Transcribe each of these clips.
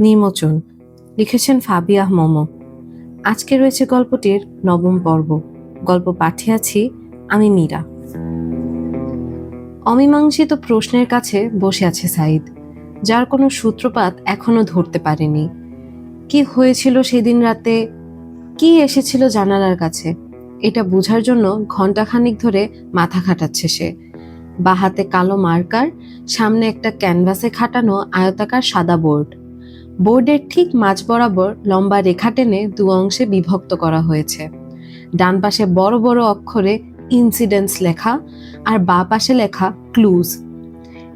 নির্মোচন লিখেছেন ফাবিয়াহ মোমো। আজকে রয়েছে গল্পটির নবম পর্ব। গল্প পাঠিয়েছি আমি মীরা। অমীমাংসিত প্রশ্নের কাছে বসে আছে সাইদ যার কোনো সূত্রপাত এখনও ধরতে পারেনি। কি হয়েছিল সেদিন রাতে? কি এসেছিল জানালার কাছে? এটা বোঝার জন্য ঘন্টাখানিক ধরে মাথা খাটাচ্ছে সে। বাহাতে কালো মার্কার, সামনে একটা ক্যানভাসে খাটানো আয়তাকার সাদা বোর্ড। বোর্ডের ঠিক মাঝ বরাবর লম্বা রেখা টেনে দু অংশে বিভক্ত করা হয়েছে। ডান পাশে বড় বড় অক্ষরে ইনসিডেন্টস লেখা আর বা পাশে লেখা ক্লুজ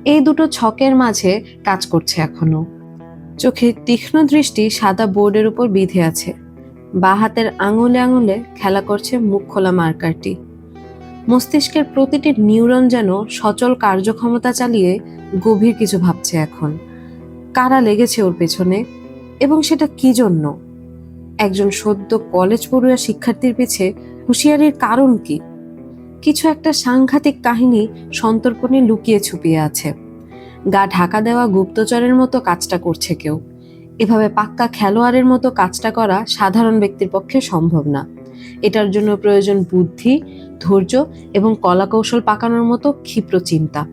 এই দুটো ছকের মাঝে কাজ করছে এখনও। চোখের তীক্ষ্ণ দৃষ্টি সাদা বোর্ডের উপর বিধে আছে। বা হাতের আঙুলে আঙুলে খেলা করছে মুখ খোলা মার্কারটি। মস্তিষ্কের প্রতিটি নিউরন যেন সচল কার্যক্ষমতা চালিয়ে গভীর কিছু ভাবছে এখন। কারা লেগেছে ওর পেছনে এবং সেটা কি জন্য? একজন সদ্য কলেজ পড়ুয়া শিক্ষার্থীর পিছে হুঁশিয়ারির কারণ কি? কিছু একটা সাংঘাতিক কাহিনী সন্তর্পণে লুকিয়ে ছুপিয়ে আছে। গা ঢাকা দেওয়া গুপ্তচরের মতো কাজটা করছে কেউ। এভাবে পাক্কা খেলোয়াড়ের মতো কাজটা করা সাধারণ ব্যক্তির পক্ষে সম্ভব না। এটার জন্য প্রয়োজন বুদ্ধি, ধৈর্য এবং কলাকৌশল পাকানোর মতো ক্ষিপ্র চিন্তা।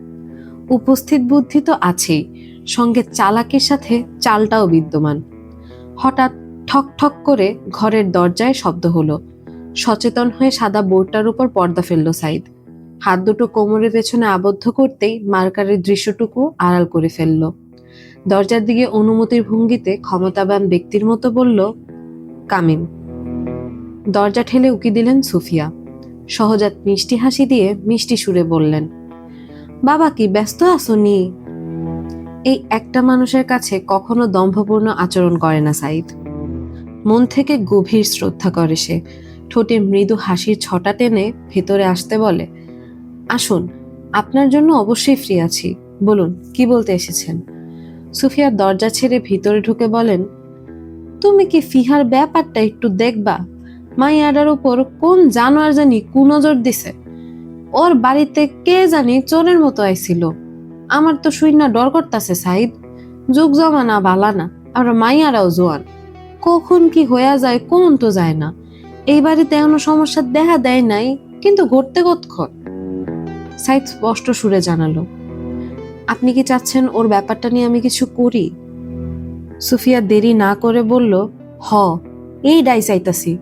উপস্থিত বুদ্ধি তো আছেই। সঙ্গে চালাকির সাথে চালটাও বিদ্যমান। হঠাৎ ঠক ঠক করে ঘরের দরজায় শব্দ হলো। সচেতন হয়ে সাদা বোর্ডটার উপর পর্দা ফেলল সাইদ। হাত দুটো কোমরের পেছনে আবদ্ধ করতেই মার্কারের দৃশ্যটুকু আড়াল করে ফেলল। দরজার দিকে অনুমতির ভঙ্গিতে ক্ষমতাবান ব্যক্তির মতো বলল কামিন দরজা ঠেলে উকি দিলেন সুফিয়া। সহজাত মিষ্টি হাসি দিয়ে মিষ্টি সুরে বললেন, বাবা কি ব্যস্ত আসনি এই একটা মানুষের কাছে কখনো দম্ভপূর্ণ আচরণ করে না, সাইদ। মন থেকে গভীর শ্রদ্ধা করে সে। ঠোঁটে মৃদু হাসির ছটা টেনে ভেতরে আসতে বলে, আসুন, আপনার জন্য অবশ্যই ফ্রি আছি। বলুন, কি বলতে এসেছেন? সুফিয়ার দরজা ছেড়ে ভিতরে ঢুকে বলেন, তুমি কি ফিহার ব্যাপারটা একটু দেখবা? মাইয়াডার উপর কোন জানোয়ার জানি কুনজর দিছে। ওর বাড়িতে কে জানি চোরের মতো আইছিল। আমার তো শুইনা ডর করতাছে, সাইদ। যুগ জমানা বালা না আর মাইয়ারাও জোয়ান। কখন কি হইয়া যায়, কোন তো যায় না। এই বাড়িতে এখনও সমস্যা দেখা দেয় নাই, কিন্তু ঘটতে কতক্ষণ? সাইদ স্পষ্ট সুরে জানালো, আপনি কি চাচ্ছেন ওর ব্যাপারটা নিয়ে আমি কিছু করি? সুফিয়া দেরি না করে বলল, হ, এই ডাই চাইতাছি।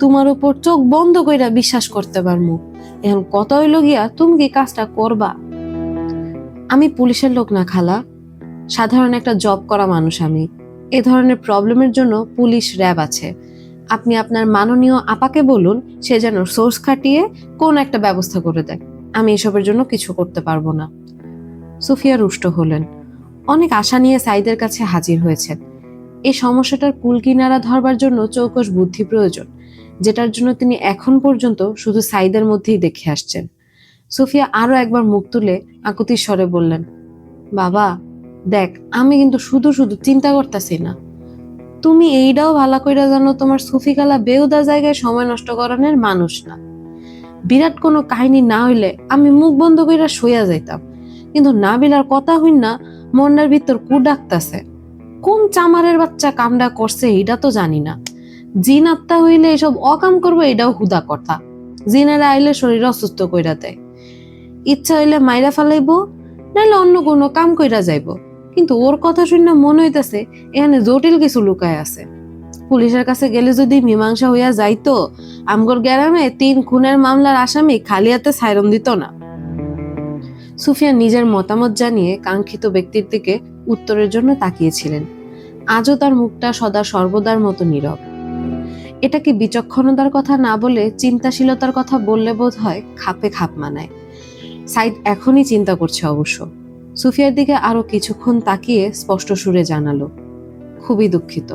তোমার উপর চোখ বন্ধ কইরা বিশ্বাস করতে পারমু। এখন কত হইল গিয়া, তুমি কি কাজটা করবা? আমি পুলিশের লোক না, খালা। সাধারণ একটা জব করা মানুষ আমি। এ ধরনের প্রবলেমের জন্য পুলিশ র্যাব আছে। আপনি আপনার মাননীয় আপাকে বলুন, সে যেন সোর্স খাটিয়ে কোন একটা ব্যবস্থা করে দেয়। আমি এসবের জন্য কিছু করতে পারব না। সুফিয়া রুষ্ট হলেন। অনেক আশা নিয়ে সাইদের কাছে হাজির হয়েছেন। এই সমস্যাটার কুল কিনারা ধরবার জন্য চৌকস বুদ্ধি প্রয়োজন, যেটার জন্য তিনি এখন পর্যন্ত শুধু সাইদের মধ্যেই দেখে আসছেন। সুফিয়া আরও একবার মুখ তুলে আকুতির স্বরে বললেন, বাবা, দেখ, আমি কিন্তু শুধু শুধু চিন্তা করতেছি না। তুমি এইটাও ভালো কইরা জানো তোমার সুফিকালা বেউদা জায়গায় সময় নষ্ট করানোর মানুষ না। বিরাট কোনো কাহিনী না হইলে আমি মুখ বন্ধ কইরা শুয়া যাইতাম। কিন্তু নাবিলার কথা হইন না মন্ডার ভিতর কু ডাকতাছে। কোন চামারের বাচ্চা কামডা করছে এটা তো জানি না। জিন আত্মা হইলে এসব অকাম করব এটাও হুদা কথা। জিনেরা আইলে শরীর অসুস্থ কইরা দেয়। ইচ্ছা হইলে মাইরা ফালাইবো, নাইলে অন্য কোনো কাম কইরা যাইবো। কিন্তু ওর কথা শুনে মনে হইতাছে এখানে জটিল কিছু লুকায় আছে। পুলিশের কাছে গেলে যদি মীমাংসা হইয়া যাইতো, আমগর গ্রামে তিন খুনের মামলার আসামি খালি হাতে সাইরন দিত না। সুফিয়া নিজের মতামত জানিয়ে কাঙ্ক্ষিত ব্যক্তির দিকে উত্তরের জন্য তাকিয়েছিলেন। আজও তার মুখটা সদা সর্বদার মতো নীরব। এটা কি বিচক্ষণতার কথা না বলে চিন্তাশীলতার কথা বললে বোধ হয় খাপে খাপ মানায়। সাইদ এখনই চিন্তা করছে অবশ্য। সুফিয়ার দিকে আরও কিছুক্ষণ তাকিয়ে স্পষ্ট সুরে জানালো, খুবই দুঃখিত।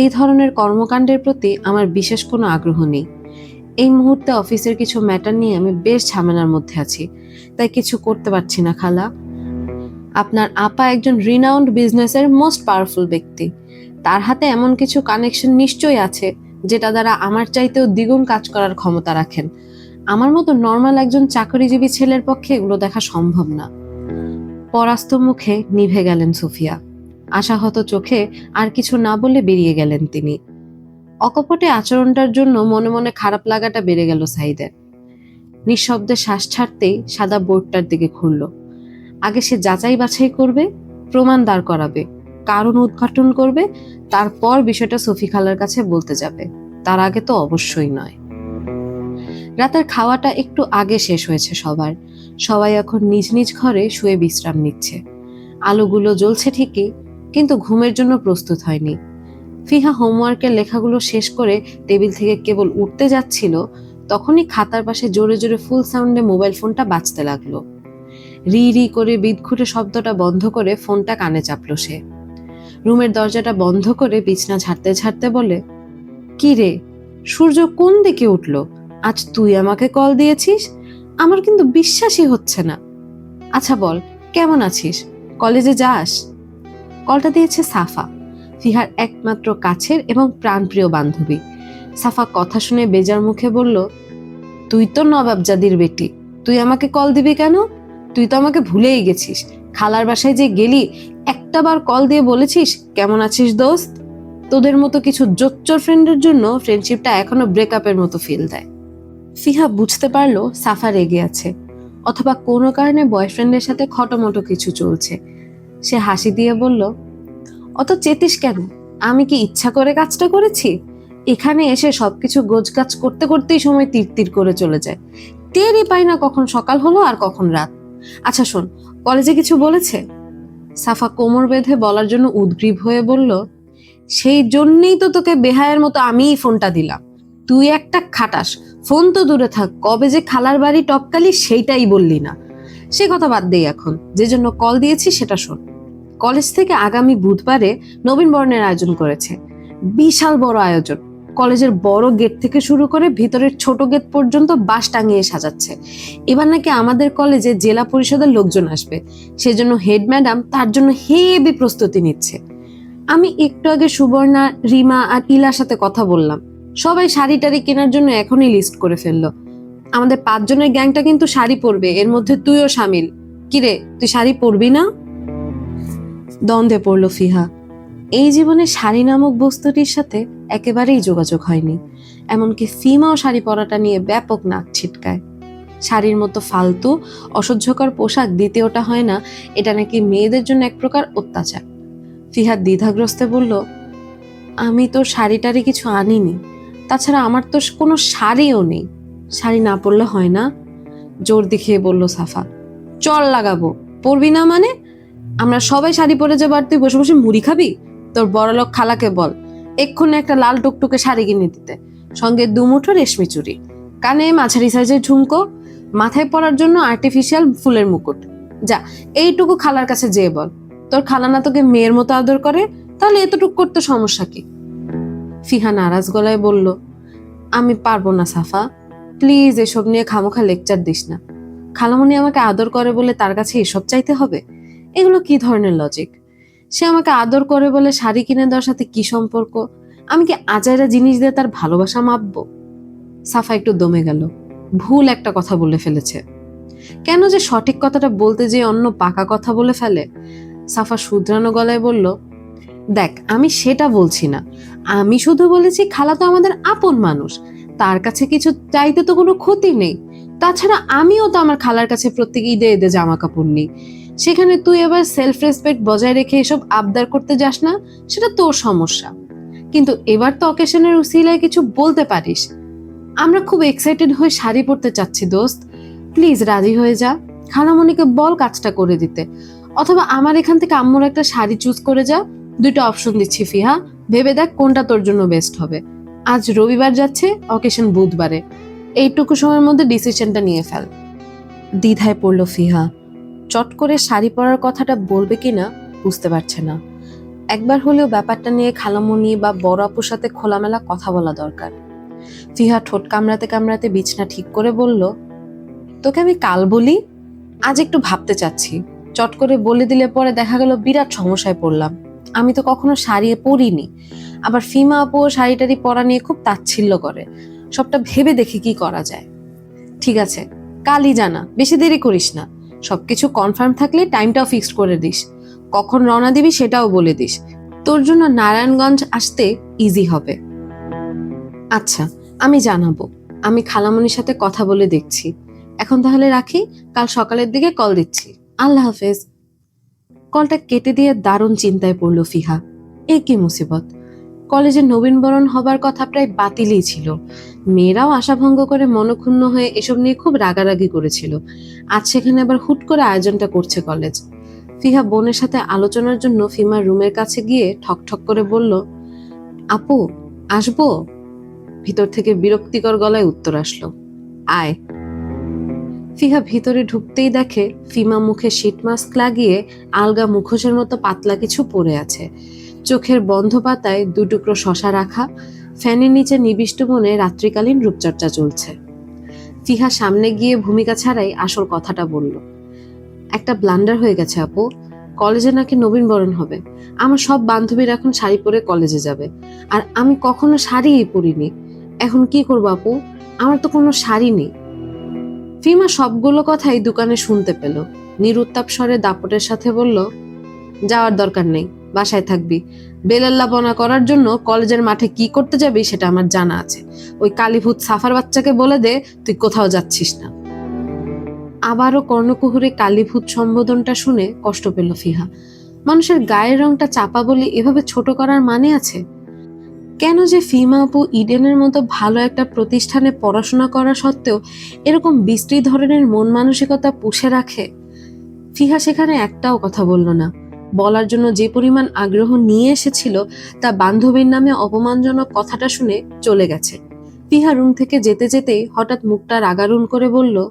এই ধরনের কর্মকাণ্ডের প্রতি আমার বিশেষ কোনো আগ্রহ নেই। এই মুহূর্তে অফিসের কিছু ম্যাটার নিয়ে আমি বেশ ঝামেলার মধ্যে আছি, তাই কিছু করতে পারছি না, খালা। আপনার আপা একজন রিনাউন্ড বিজনেসের মোস্ট পাওয়ারফুল ব্যক্তি। তার হাতে এমন কিছু কানেকশন নিশ্চয়ই আছে, যেটা দ্বারা আমার চাইতেও দ্বিগুণ কাজ করার ক্ষমতা রাখেন। আমার মতো নর্মাল একজন চাকরিজীবী ছেলের পক্ষে এগুলো দেখা সম্ভব না। পরাস্ত মুখে নিভে গেলেন সুফিয়া। আশাহত চোখে আর কিছু না বলে বেরিয়ে গেলেন তিনি। অকপটে আচরণটার জন্য মনে মনে খারাপ লাগাটা বেড়ে গেল সাইদের। নিঃশব্দে শ্বাস ছাড়তেই সাদা বোর্ডটার দিকে ঘুরল। আগে সে যাচাই বাছাই করবে, প্রমাণ দাঁড় করাবে, কারণ উদ্ঘাটন করবে, তারপর বিষয়টা সফি খালার কাছে বলতে যাবে। তার আগে তো অবশ্যই নয়। রাতের খাওয়াটা একটু আগে শেষ হয়েছে সবার। সবাই এখন নিজ নিজ ঘরে শুয়ে বিশ্রাম নিচ্ছে। আলোগুলো জ্বলছে ঠিকই, কিন্তু ঘুমের জন্য প্রস্তুত হয়নি। ফিহা হোমওয়ার্কের লেখাগুলো শেষ করে টেবিল থেকে কেবল উঠতে যাচ্ছিল, তখনই খাতার পাশে জোরে জোরে ফুল সাউন্ডে মোবাইল ফোনটা বাজতে লাগল। রি রি করে বিদঘুটে শব্দটা বন্ধ করে ফোনটা কানে চাপলো সে। রুমের দরজাটা বন্ধ করে বিছনা ঝাড়তে ঝাড়তে বলে, কি রে? সূর্য কোন দিকে উঠল? আজ তুই আমাকে কল দিয়েছিস? আমার কিন্তু বিশ্বাসই হচ্ছে না। আচ্ছা বল, কেমন আছিস? কলেজে যাস? কলটা দিয়েছে সাফা, ফিহার একমাত্র কাছের এবং প্রাণপ্রিয় বান্ধবী। সাফা কথা শুনে বেজার মুখে বলল, তুই তো নবাবজাদির বেটি, তুই আমাকে কল দিবি কেন? তুই তো আমাকে ভুলেই গেছিস। খালার বাসায় যে গেলি, একটা বার কল দিয়ে বলেছিস, কেমন আছিস দোস্ত? তোদের মতো কিছু জোচ্চর ফ্রেন্ডের জন্য ফ্রেন্ডশিপটা এখনও ব্রেকআপের মতো ফিল দেয়। ফিহা বুঝতে পারল সাফা রেগে আছে, অথবা কোনো কারণে বয়ফ্রেন্ডের সাথে খটোমটো কিছু চলছে। সে হাসি দিয়ে বলল, অত চেতিস কেন? আমি কি ইচ্ছা করে কাজটা করেছি? এখানে এসে সবকিছু গোছগাছ করতে করতেই সময় তীর তীর করে চলে যায়। টেরই পাই না কখন সকাল হলো আর কখন রাত। আচ্ছা শোন, কলেজে কিছু বলেছে? সাফা কোমর বেঁধে বলার জন্য উদ্গ্রীব হয়ে বলল, সেই জন্যেই তো তোকে বেহায়ের মতো আমিই ফোনটা দিলাম। তুই একটা খাটাস ফোন তো দূরে থাক, কবে যে খালার বাড়ি টপকালি সেইটাই বললি না। সে কথা বাদ দেই এখন, যে জন্য কল দিয়েছি সেটা শোন। কলেজ থেকে আগামী বুধবারে নবীন বরণের আয়োজন করেছে। বিশাল বড় আয়োজন। কলেজের বড় গেট থেকে শুরু করে ভিতরের ছোট গেট পর্যন্ত বাস টাঙিয়ে সাজাচ্ছে। এবার নাকি আমাদের কলেজে জেলা পরিষদের লোকজন আসবে। সেজন্য হেড ম্যাডাম তার জন্য হেবি প্রস্তুতি নিচ্ছে। আমি একটু আগে সুবর্ণা, রিমা আর ইলার সাথে কথা বললাম। সবাই শাড়ি টাড়ি কেনার জন্য এখনই লিস্ট করে ফেলল। আমাদের পাঁচজনের গ্যাংটা কিন্তু শাড়ি পরবে, এর মধ্যে তুইও সামিল। কিরে, তুই শাড়ি পরবি না? দ্বন্দ্বে পড়ল ফিহা। এই জীবনে শাড়ি নামক বস্তুটির সাথে একেবারেই যোগাযোগ হয়নি। এমনকি ফিমাও শাড়ি পরাটা নিয়ে ব্যাপক নাক ছিটকায়। শাড়ির মতো ফালতু, অসহ্যকর পোশাক দ্বিতীয়টা হয় না, এটা নাকি মেয়েদের জন্য এক প্রকার অত্যাচার। ফিহা দ্বিধাগ্রস্তে বলল, আমি তো শাড়ি টাড়ি কিছু আনিনি। তাছাড়া আমার তো কোনো শাড়িও নেই। শাড়ি না পরলে হয় না। জোর দেখিয়ে বলল সাফা, চল লাগাবো। পরবি না মানে? আমরা সবাই শাড়ি পরে যাব আর তুই বসে বসে মুড়ি খাবি? তোর বড়লোক খালাকে বল, এক্ষুনি একটা লাল টুকটুকে শাড়ি কিনে দিতে। সঙ্গে দুমুঠো রেশমি চুড়ি। কানে মাঝারি সাইজের ঝুমকো। মাথায় পরার জন্য আর্টিফিশিয়াল ফুলের মুকুট। যা, এইটুকু খালার কাছে যেয়ে বল। তোর খালা না তোকে মেয়ের মতো আদর করে? তাহলে এতটুকু করতে সমস্যা কি? ফিহা নারাজ গলায় বলল, আমি পারব না সাফা। প্লিজ এসব নিয়ে খামোখা লেকচার দিস না। খালামণি আমাকে আদর করে বলে তার কাছে এসব চাইতে হবে? এগুলো কি ধরনের লজিক সে আমাকে আদর করে বলে শাড়ি কিনে দেওয়ার সাথে কি সম্পর্ক? আমি কি আজাইরা জিনিস দিয়ে তার ভালোবাসা মাপবো? সাফা একটু দমে গেল, ভুল একটা কথা বলে ফেলেছে। কেন যে সঠিক কথাটা বলতে যে অন্য পাকা কথা বলে ফেলে? সাফা শুধরানো গলায় বলল, দেখ, আমি সেটা বলছি না। আমি শুধু বলেছি, খালা তো আমাদের আপন মানুষ। তার কাছে কিছু চাইতে তো কোনো ক্ষতি নেই। তাছাড়া আমিও তো আমার খালার কাছে প্রত্যেক ঈদে ঈদে জামা কাপড় নিই। সেখানে তুই এবার সেলফ রেসপেক্ট বজায় রেখে এসব আবদার করতে যাস না, সেটা তোর সমস্যা। কিন্তু এবার তো অকেশনের উসিলায় কিছু বলতে পারিস। আমরা খুব এক্সাইটেড হয়ে শাড়ি পরতে চাচ্ছি, দোস্ত। প্লিজ রাজি হয়ে যা। খালামণিকে বল কাজটা করে দিতে। অথবা আমার এখান থেকে আম্মুর একটা শাড়ি চুজ করে যা। দুটো অপশন দিচ্ছি, ফিহা। ভেবে দেখ কোনটা তোর জন্য বেস্ট হবে। আজ রবিবার যাচ্ছে অকেশন বুধবারে। এইটুকু সময়ের মধ্যে ডিসিশনটা নিয়ে ফেল। দ্বিধায় পড়ল ফিহা। চট করে শাড়ি পরার কথাটা বলবে কিনা বুঝতে পারছে না। একবার হলেও ব্যাপারটা নিয়ে খালামণি বা বড় আপুর সাথে খোলামেলা কথা বলা দরকার। ফিহা ঠোঁট কামড়াতে কামড়াতে বিছনা ঠিক করে বলল, তোকে আমি কাল বলি? আজ একটু ভাবতে চাচ্ছি। চট করে বলে দিলে পরে দেখা গেল বিরাট সমস্যায় পড়লাম। আমি তো কখনো শাড়ি পরিনি। আবার ফিমা আপু শাড়ি টাড়ি পরা নিয়ে খুব তাচ্ছিল্য করে। সবটা ভেবে দেখি কি করা যায়। ঠিক আছে, কালই জানা, বেশি দেরি করিস না। সবকিছু কনফার্ম থাকলে টাইমটাও ফিক্সড করে দিস। কখন রওনা দিবি সেটাও বলে দিস। তোর জন্য নারায়ণগঞ্জ আসতে ইজি হবে। আচ্ছা আমি জানাব। আমি খালামণির সাথে কথা বলে দেখছি। এখন তাহলে রাখি, কাল সকালের দিকে কল দিচ্ছি। আল্লাহ হাফেজ। কলটা কেটে দিয়ে দারুণ চিন্তায় পড়ল ফিহা। এ কি মুসিবত? কলেজে নবীনবরণ হবার কথা প্রায় বাতিলই ছিল। মেয়েরাও আশাভঙ্গ করে মনক্ষুণ্ণ হয়ে এসব নিয়ে খুব রাগারাগি করেছিল। আজ সেখানে আবার হুট করে আয়োজনটা করছে কলেজ। ফিহা বোনের সাথে আলোচনার জন্য ফিমার রুমের কাছে গিয়ে ঠক ঠক করে বলল, আপু, আসব? ভিতর থেকে বিরক্তিকর গলায় উত্তর আসলো, আয়। ফিহা ভিতরে ঢুকতেই দেখে ফিমা মুখে শীট মাস্ক লাগিয়ে আলগা মুখোশের মতো পাতলা কিছু পরে আছে। চোখের বন্ধ পাতায় দুটুকরো শশা রাখা, ফ্যানের নিচে নিবিষ্ট মনে রাত্রিকালীন রূপচর্চা চলছে। ফিহা সামনে গিয়ে ভূমিকা ছাড়াই আসল কথাটা বলল, একটা ব্লান্ডার হয়ে গেছে আপু, কলেজে নাকি নবীনবরণ হবে। আমার সব বান্ধবীরা এখন শাড়ি পরে কলেজে যাবে, আর আমি কখনো শাড়িই পরিনি। এখন কি করব আপু? আমার তো কোনো শাড়ি নেই। ফিমা সবগুলো কথাই দোকানে শুনতে পেল। নিরুত্তাপ স্বরে দাপটের সাথে বলল, যাওয়ার দরকার নেই, বাসায় থাকবি। বেলাল্লাপনা করার জন্য কলেজের মাঠে কি করতে যাবি সেটা আমার জানা আছে। ওই কালীভূত সাফার বাচ্চাকে বলে দে, তুই কোথাও যাচ্ছিস না। আবারও কর্ণকুহুরে কালীভূত সম্বোধনটা শুনে কষ্ট পেল ফিহা। মানুষের গায়ের রংটা চাপা বলে এভাবে ছোট করার মানে আছে? কেন যে ফিমা আপু ইডেনের মতো ভালো একটা প্রতিষ্ঠানে পড়াশোনা করা সত্ত্বেও এরকম বিশ্রী ধরনের মন মানসিকতা পুষে রাখে? ফিহা সেখানে একটাও কথা বলল না। বলার জন্য যে পরিমাণ আগ্রহ নিয়ে এসেছিল, তা বান্ধবীর নামে অপমানজনক কথাটা শুনে চলে গেছে। ফিহা রুম থেকে যেতে যেতেই হঠাৎ মুখটা রাগারুন করে বলল,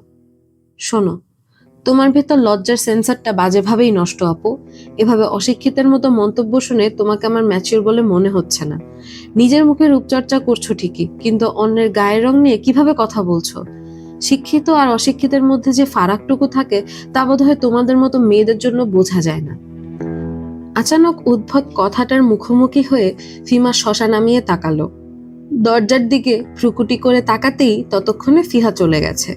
শোনো তোমার ভেতর লজ্জার সেন্সারটা বাজেভাবেই নষ্ট, আপু। এভাবে অশিক্ষিতের মতো মন্তব্য শুনে তোমাকে আমার ম্যাচিওর বলে মনে হচ্ছে না। নিজের মুখে রূপচর্চা করছ ঠিকই, কিন্তু অন্যের গায়ের রং নিয়ে কীভাবে কথা বলছো? শিক্ষিত আর অশিক্ষিতের মধ্যে যে ফারাকটুকু থাকে, তা বোধহয় তোমাদের মতো মেয়েদের জন্য বোঝা যায় না। আচানক উদ্ভট কথাটার মুখোমুখি হয়ে ফিমা শশা নামিয়ে তাকালো। দরজার দিকে ফ্রুকুটি করে তাকাতেই ততক্ষণে ফিহা চলে গেছে।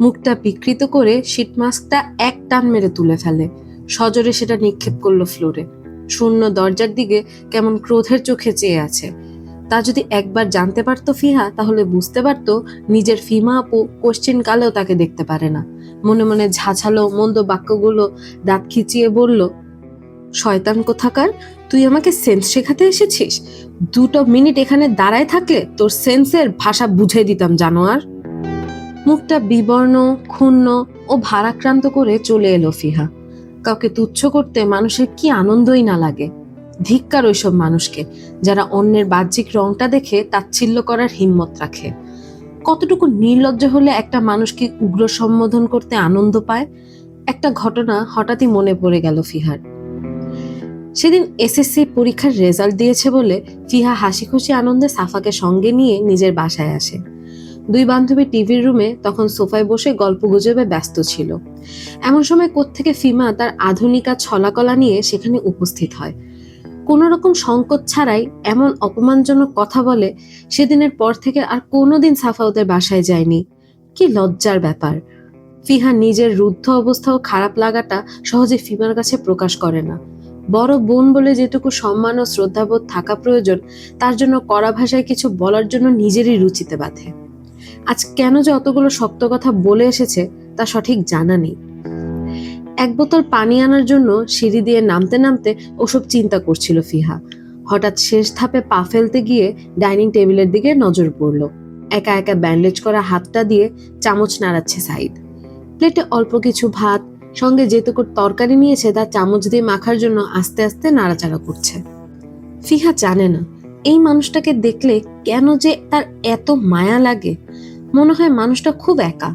মুখটা বিকৃত করে শীট মাস্কটা এক টান মেরে তুলে ফেলে। সজোরে সেটা নিক্ষেপ করল ফ্লোরে। শূন্য দরজার দিকে কেমন ক্রোধের চোখে চেয়ে আছে। তা যদি একবার জানতে পারতো ফিহা, তাহলে বুঝতে পারতো নিজের ফিমা আপু কোশ্চিন কালেও তাকে দেখতে পারে না। মনে মনে ঝাঁঝালো, মন্দ বাক্যগুলো দাঁত খিচিয়ে বলল, শয়তান কোথাকার? তুই আমাকে সেন্স শেখাতে এসেছিস? দুটো মিনিট এখানে দাঁড়ায় থাকলে তোর সেন্সের ভাষা বুঝে দিতাম, জানোয়ার। মুখটা বিবর্ণ, ক্ষুণ্ণ ও ভারাক্রান্ত করে চলে এলো ফিহা। কাউকে তুচ্ছ করতে মানুষের কি আনন্দই না লাগে। ধিক্কার ওইসব মানুষকে, যারা অন্যের বাহ্যিক রংটা দেখে তাচ্ছিল্য করার হিম্মত রাখে। কতটুকু নির্লজ্জ হলে একটা মানুষকে উগ্র সম্বোধন করতে আনন্দ পায়? একটা ঘটনা হঠাৎই মনে পড়ে গেল ফিহার। সেদিন এসএসসি পরীক্ষার রেজাল্ট দিয়েছে বলে ফিহা হাসি খুশি আনন্দে সাফাকে সঙ্গে নিয়ে নিজের বাসায় আসে। দুই বান্ধবী টিভির রুমে তখন সোফায় বসে গল্প গুজবে ব্যস্ত ছিল। এমন সময় কোত্থেকে ফিমা তার আধুনিকা ছলাকলা নিয়ে সেখানে উপস্থিত হয়। কোনো রকম সংকট ছাড়াই এমন অপমানজনক কথা বলে সেদিনের পর থেকে আর কোনোদিন সাফা ওদের বাসায় যায়নি। কি লজ্জার ব্যাপার। ফিহা নিজের রুদ্ধ অবস্থা ও খারাপ লাগাটা সহজে ফিমার কাছে প্রকাশ করে না। বড় বোন বলে যেটুকু সম্মান ও শ্রদ্ধাবোধ থাকা প্রয়োজন, তার জন্য কড়া ভাষায় কিছু বলার জন্য নিজেরই রুচিতে বাঁধে। আজ কেন যে অতগুলো শক্ত কথা বলে এসেছে, তা সঠিক জানা নেই। এক বোতল পানি আনার জন্য সিঁড়ি দিয়ে নামতে নামতে ওসব চিন্তা করছিল ফিহা। হঠাৎ শেষ ধাপে পা ফেলতে গিয়ে ডাইনিং টেবিলের দিকে নজর পড়ল। একা একা ব্যান্ডেজ করা হাতটা দিয়ে চামচ নাড়াচ্ছে সাইদ। প্লেটে অল্প কিছু ভাত, সঙ্গে যেটুকু তরকারি নিয়েছে তা চামচ দিয়ে মাখার জন্য আস্তে আস্তে নাড়াচাড়া করছে। ফিহা জানে না, এই মানুষটাকে দেখলে কেন যে তার এত মায়া লাগে। মনে হয় মানুষটা খুব একা।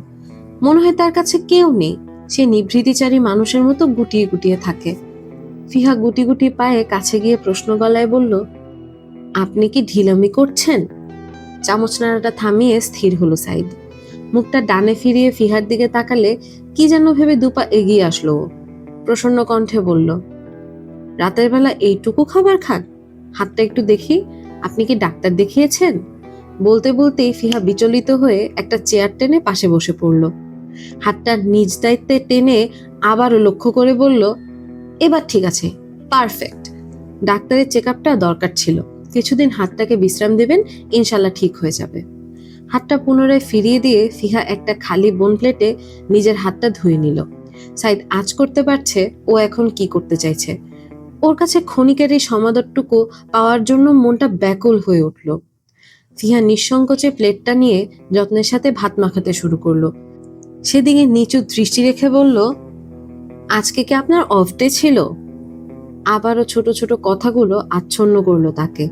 মনে হয় তার কাছে কেউ নেই। সে নিভৃতিচারী মানুষের মতো গুটিয়ে গুটিয়ে থাকে। ফিহা গুটি গুটি পায়ে কাছে গিয়ে প্রশ্ন গলায় বলল, আপনি কি ঢিলামি করছেন? চামচ নাড়াটা থামিয়ে স্থির হলো সাইদ। মুখটা ডানে ফিরিয়ে ফিহার দিকে তাকালে কি যেন ভেবে দুপা এগিয়ে আসলো। প্রসন্ন কণ্ঠে বলল, রাতের বেলা এইটুকু খাবার খান। হাতটা একটু দেখি। আপনি কি ডাক্তার দেখিয়েছেন? বলতে বলতেই ফিহা বিচলিত হয়ে একটা চেয়ার টেনে পাশে বসে পড়ল। হাতটা নিজ দায়িত্বে টেনে আবারও লক্ষ্য করে বলল, এবার ঠিক আছে, পারফেক্ট। ডাক্তারের চেক আপটা দরকার ছিল। কিছুদিন হাতটাকে বিশ্রাম দেবেন, ইনশাল্লাহ ঠিক হয়ে যাবে। হাতটা পুনরায় ফিরিয়ে দিয়ে ফিহা একটা খালি বোন প্লেটে নিজের হাতটা ধুয়ে নিল। সাইদ আজ করতে পারছে, ও এখন কি করতে চাইছে? ওর কাছে ক্ষণিকের এই সমাদরটুকু পাওয়ার জন্য মনটা ব্যাকুল হয়ে উঠল। ফিহা নিঃসংকোচে প্লেটটা নিয়ে যত্নের সাথে ভাত মাখাতে শুরু করল। সেদিকে নিচু দৃষ্টি রেখে বলল, আজকে কি আপনার অফ ডে ছিল? আবারও ছোট ছোট কথাগুলো আচ্ছন্ন করল তাকে।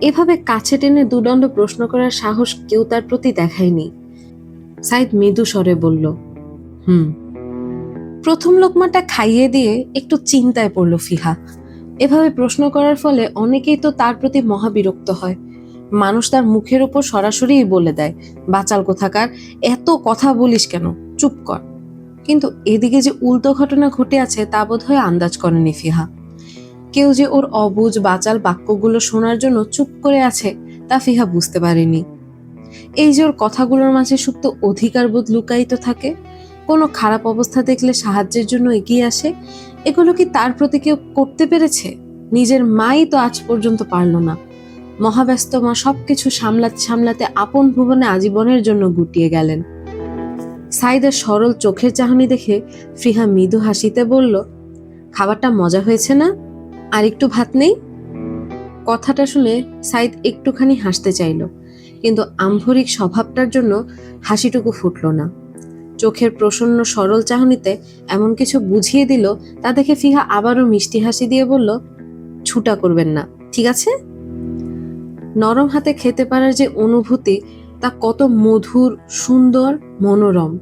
এভাবে কাছে টেনে দুদণ্ড প্রশ্ন করার সাহস কেউ তার প্রতি দেখায়নি। সাইদ মৃদু স্বরে বলল, হুম। প্রথম লোকমাটা খাইয়ে দিয়ে একটু চিন্তায় পড়ল ফিহা। এভাবে প্রশ্ন করার ফলে অনেকেই তো তার প্রতি মহাবিরক্ত হয়। মানুষ তার মুখের উপর সরাসরিই বলে দেয়, বাচাল কোথাকার, এত কথা বলিস কেন? চুপ কর। কিন্তু এদিকে যে উল্টো ঘটনা ঘটে আছে, তা বোধ হয় আন্দাজ করেনি ফিহা। কেউ যে ওর অবুজ, বাচাল বাক্যগুলো শোনার জন্য চুপ করে আছে, তা ফিহা বুঝতে পারেনি। এই যে ওর কথাগুলোর মাঝে সুপ্ত অধিকারবোধ লুকায়িত থাকে, কোনো খারাপ অবস্থা দেখলে সাহায্যের জন্য এগিয়ে আসে, এগুলো কি তার প্রতি কেউ করতে পেরেছে? নিজের মাই তো আজ পর্যন্ত পারল না। মহাব্যস্ত মা সবকিছু সামলাতে সামলাতে আপন ভুবনে আজীবনের জন্য গুটিয়ে গেলেন। সাইদের সরল চোখের চাহনি দেখে ফ্রিহা মৃদু হাসিতে বলল, খাবারটা মজা হয়েছে না? আর একটু ভাত নেই? কথাটা শুনে সাইদ একটুখানি হাসতে চাইল, কিন্তু আম্ভরিক স্বভাবটার জন্য হাসিটুকু ফুটল না। চোখের প্রসন্ন সরল চাহনিতে এমন কিছু বুঝিয়ে দিল, তা দেখে ফিহা আবারও মিষ্টি হাসি দিয়ে বলল, ছুটা করবেন না, ঠিক আছে? নরম হাতে খেতে পারার যে অনুভূতি, তা কত মধুর, সুন্দর, মনোরম।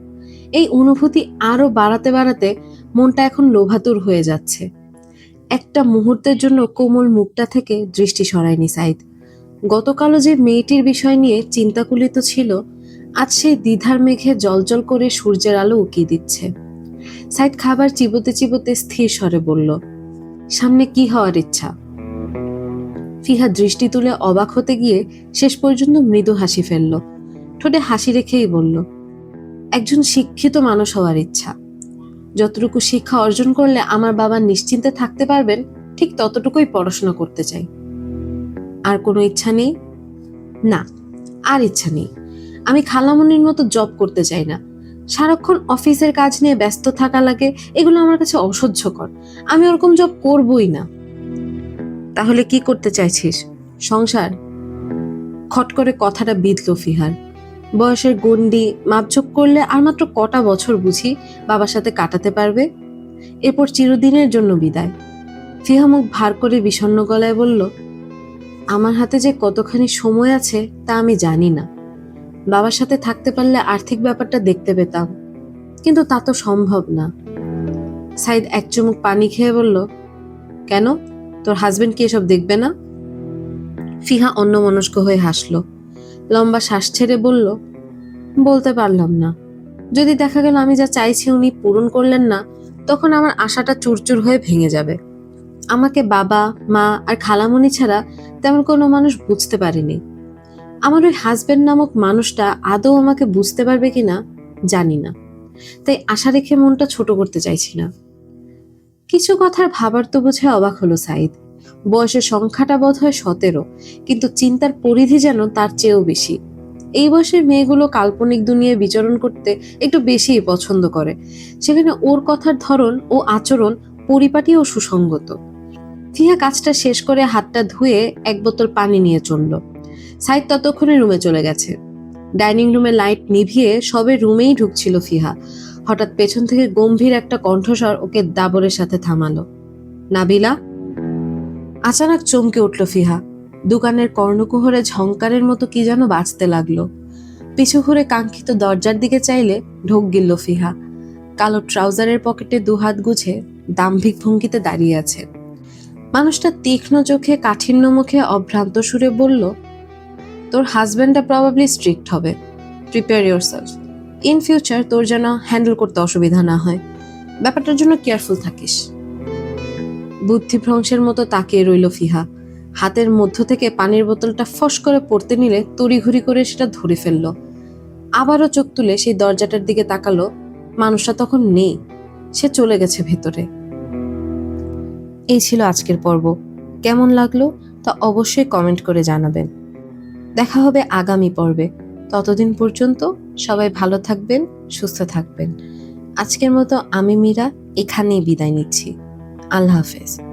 এই অনুভূতি আরও বাড়াতে বাড়াতে মনটা এখন লোভাতুর হয়ে যাচ্ছে। একটা মুহূর্তের জন্য কোমল মুখটা থেকে দৃষ্টি সরায়নি সাইদ। গতকালও যে মেয়েটির বিষয় নিয়ে চিন্তাকুলিত ছিল, আজ সেই দ্বিধার মেঘে জলজল করে সূর্যের আলো উকিয়ে দিচ্ছে। সাইদ খাবার চিবোতে চিবোতে স্থির স্বরে বলল, সামনে কি হওয়ার ইচ্ছা? ফিহা দৃষ্টি তুলে অবাক হতে গিয়ে শেষ পর্যন্ত মৃদু হাসি ফেলল। ঠোঁটে হাসি রেখেই বলল, একজন শিক্ষিত মানুষ হওয়ার ইচ্ছা। যতটুকু শিক্ষা অর্জন করলে আমার বাবা নিশ্চিন্তে থাকতে পারবেন, ঠিক ততটুকুই পড়াশোনা করতে চাই। আর কোনো ইচ্ছা নেই? না, আর ইচ্ছা নেই। আমি খালামনির মতো জব করতে চাই না। সারাক্ষণ অফিসের কাজ নিয়ে ব্যস্ত থাকা লাগে, এগুলো আমার কাছে অসহ্যকর। আমি ওরকম জব করবই না। তাহলে কি করতে চাইছিস? সংসার? খট করে কথাটা বিঁধল ফিহার। বয়সের গন্ডি মাপঝোপ করলে আর মাত্র কটা বছর বুঝি বাবার সাথে কাটাতে পারবে? এরপর চিরদিনের জন্য বিদায়। ফিহা মুখ ভার করে বিষণ্ণ গলায় বলল, আমার হাতে যে কতখানি সময় আছে তা আমি জানি না। বাবার সাথে থাকতে পারলে আর্থিক ব্যাপারটা দেখতে পেতাম, কিন্তু তা তো সম্ভব না। সাইদ এক চুমুক পানি খেয়ে বলল, কেন? তোর হাজবেন্ড কি এসব দেখবে না? ফিহা অন্যমনস্ক হয়ে হাসলো। লম্বা শ্বাস ছেড়ে বলল, বলতে পারলাম না। যদি দেখা গেল আমি যা চাইছি উনি পূরণ করলেন না, তখন আমার আশাটা চুরচুর হয়ে ভেঙে যাবে। আমাকে বাবা, মা আর খালামণি ছাড়া তেমন কোনো মানুষ বুঝতে পারেনি। আমার ওই হাজবেন্ড নামক মানুষটা আদৌ আমাকে বুঝতে পারবে কিনা জানি না। তাই আশা রেখে মনটা ছোট করতে চাইছি না। কিছু কথার ভাবার তো বোঝে অবাক হলো সাইদ বয়সের সংখ্যাটা বোধ হয় সতেরো, কিন্তু চিন্তার পরিধি যেন তার চেয়েও বেশি। এই বয়সের মেয়েগুলো কাল্পনিক দুনিয়ায় বিচরণ করতে একটু বেশিই পছন্দ করে। সেখানে ওর কথার ধরন ও আচরণ পরিপাটি ও সুসঙ্গত ফিহা কাজটা শেষ করে হাতটা ধুয়ে এক বোতল পানি নিয়ে চলল। সাইদ ততক্ষণে রুমে চলে গেছে। ডাইনিং রুমে লাইট নিভিয়ে সবে রুমেই ঢুকছিল ফিহা। হঠাৎ পেছন থেকে গম্ভীর একটা কণ্ঠস্বর ওকে দাবরের সাথে থামালো। নাবিলা? আচানক চমকে উঠল ফিহা। দোকানের কর্ণকুহরে ঝংকারের মতো কি যেন বাঁচতে লাগল। পিছু ঘুরে কাঙ্ক্ষিত দরজার দিকে চাইলে ঢোক গিলল ফিহা। কালো ট্রাউজারের পকেটে দুহাত গুছে দাম্ভিক ভঙ্গিতে দাঁড়িয়ে আছে। মানুষটা তীক্ষ্ণ চোখে, কাঠিন্য মুখে অভ্রান্ত সুরে বলল, তোর হাজব্যান্ডটা প্রবাবলি স্ট্রিক্ট হবে। Prepare your self in future তোর যেন হ্যান্ডেল করতে অসুবিধা না হয়। ব্যাপারটার জন্য কেয়ারফুল থাকিস। বুদ্ধিভ্রংশের মতো তাকিয়ে রইল ফিহা। হাতের মধ্য থেকে পানির বোতলটা ফস করে পড়তে নিলে তড়িঘড়ি করে সেটা ধরে ফেলল। আবারও চোখ তুলে সেই দরজাটার দিকে তাকালো। মানুষটা তখন নেই। সে চলে গেছে ভেতরে। এই ছিল আজকের পর্ব। কেমন লাগল তা অবশ্যই কমেন্ট করে জানাবেন। দেখা হবে আগামী পর্বে। ততদিন পর্যন্ত সবাই ভালো থাকবেন, সুস্থ থাকবেন। আজকের মতো আমি মীরা, এখানেই বিদায় নিচ্ছি। আল্লাহ হাফেজ।